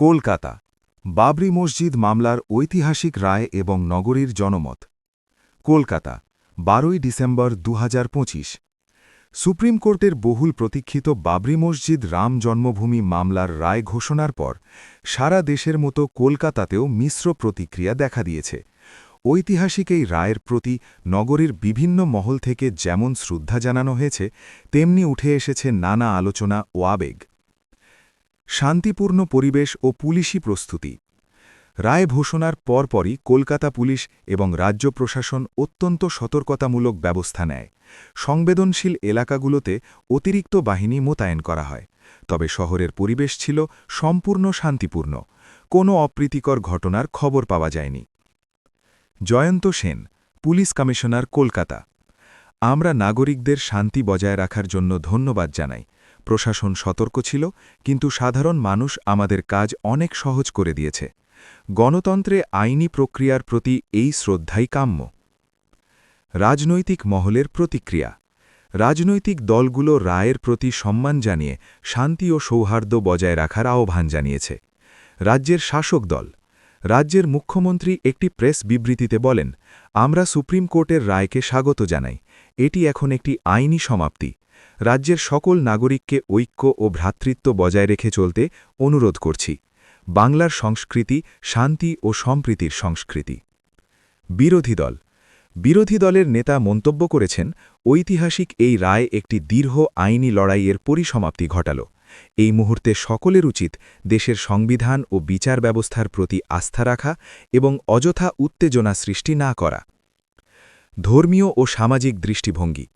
কলকাতা, বাবরি মসজিদ মামলার ঐতিহাসিক রায় এবং নগরীর জনমত। কলকাতা, বারোই ডিসেম্বর দু হাজার পঁচিশ, সুপ্রিম কোর্টের বহুল প্রতীক্ষিত বাবরি মসজিদ রাম জন্মভূমি মামলার রায় ঘোষণার পর সারা দেশের মতো কলকাতাতেও মিশ্র প্রতিক্রিয়া দেখা দিয়েছে। ঐতিহাসিক এই রায়ের প্রতি নগরীর বিভিন্ন মহল থেকে যেমন শ্রদ্ধা জানানো হয়েছে, তেমনি উঠে এসেছে নানা আলোচনা ও আবেগ। শান্তিপূর্ণ পরিবেশ ও পুলিশি প্রস্তুতি। রায় ঘোষণার পরপরই কলকাতা পুলিশ এবং রাজ্য প্রশাসন অত্যন্ত সতর্কতামূলক ব্যবস্থা নেয়। সংবেদনশীল এলাকাগুলোতে অতিরিক্ত বাহিনী মোতায়েন করা হয়। তবে শহরের পরিবেশ ছিল সম্পূর্ণ শান্তিপূর্ণ। কোনো অপ্রীতিকর ঘটনার খবর পাওয়া যায়নি। Jayanta Sen, police commissioner Kolkata. আমরা নাগরিকদের শান্তি বজায় রাখার জন্য ধন্যবাদ জানাই। প্রশাসন সতর্ক ছিল, কিন্তু সাধারণ মানুষ আমাদের কাজ অনেক সহজ করে দিয়েছে। গণতন্ত্রে আইনি প্রক্রিয়ার প্রতি এই শ্রদ্ধাই কাম্য। রাজনৈতিক মহলের প্রতিক্রিয়া। রাজনৈতিক দলগুলো রায়ের প্রতি সম্মান জানিয়ে শান্তি ও সৌহার্দ্য বজায় রাখার আহ্বান জানিয়েছে। রাজ্যের শাসক দল। রাজ্যের মুখ্যমন্ত্রী একটি প্রেস বিবৃতিতে বলেন, আমরা সুপ্রিম কোর্টের রায়কে স্বাগত জানাই। এটি এখন একটি আইনি সমাপ্তি। রাজ্যের সকল নাগরিককে ঐক্য ও ভ্রাতৃত্ব বজায় রেখে চলতে অনুরোধ করছি। বাংলার সংস্কৃতি শান্তি ও সম্প্রীতির সংস্কৃতি। বিরোধী দল। বিরোধী দলের নেতা মন্তব্য করেছেন, ঐতিহাসিক এই রায় একটি দীর্ঘ আইনি লড়াইয়ের পরিসমাপ্তি ঘটাল। এই মুহূর্তে সকলের উচিত দেশের সংবিধান ও বিচার ব্যবস্থার প্রতি আস্থা রাখা এবং অযথা উত্তেজনা সৃষ্টি না করা। ধর্মীয় ও সামাজিক দৃষ্টিভঙ্গি।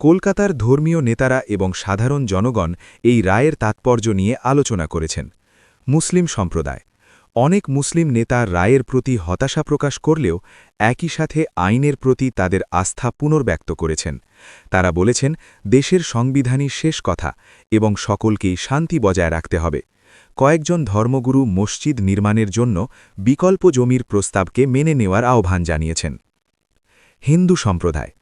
কলকাতার ধর্মীয় নেতারা এবং সাধারণ জনগণ এই রায়ের তাৎপর্য নিয়ে আলোচনা করেছেন। মুসলিম সম্প্রদায়। অনেক মুসলিম নেতা রায়ের প্রতি হতাশা প্রকাশ করলেও একই সাথে আইনের প্রতি তাদের আস্থা পুনর্ব্যক্ত করেছেন। তারা বলেছেন, দেশের সংবিধানই শেষ কথা এবং সকলকেই শান্তি বজায় রাখতে হবে। কয়েকজন ধর্মগুরু মসজিদ নির্মাণের জন্য বিকল্প জমির প্রস্তাবকে মেনে নেওয়ার আহ্বান জানিয়েছেন। হিন্দু সম্প্রদায়।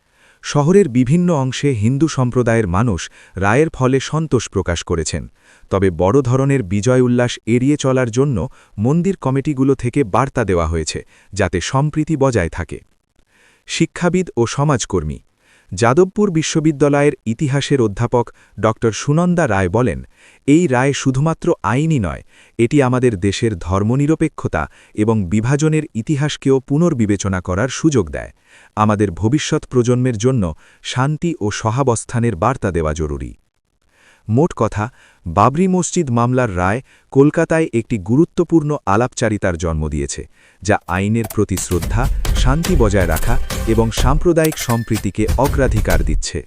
শহরের বিভিন্ন অংশে হিন্দু সম্প্রদায়ের মানুষ রায়ের ফলে সন্তোষ প্রকাশ করেছেন। তবে বড় ধরনের বিজয় উল্লাস এড়িয়ে চলার জন্য মন্দির কমিটিগুলো থেকে বার্তা দেওয়া হয়েছে, যাতে সম্প্রীতি বজায় থাকে। শিক্ষাবিদ ও সমাজকর্মী যাদবপুর বিশ্ববিদ্যালয়ের ইতিহাসের অধ্যাপক ড. সুনন্দা রায় বলেন, এই রায় শুধুমাত্র আইনই নয়, এটি আমাদের দেশের ধর্মনিরপেক্ষতা এবং বিভাজনের ইতিহাসকেও পুনর্বিবেচনা করার সুযোগ দেয়। আমাদের ভবিষ্যৎ প্রজন্মের জন্য শান্তি ও সহাবস্থানের বার্তা দেওয়া জরুরি। মোট কথা, বাবরি মসজিদ মামলার রায় কলকাতায় একটি গুরুত্বপূর্ণ আলাপচারিতার জন্ম দিয়েছে, যা আইনের প্রতি শ্রদ্ধা শান্তি বজায় রাখা এবং সাম্প্রদায়িক সম্প্রীতিকে অগ্রাধিকার দিচ্ছে।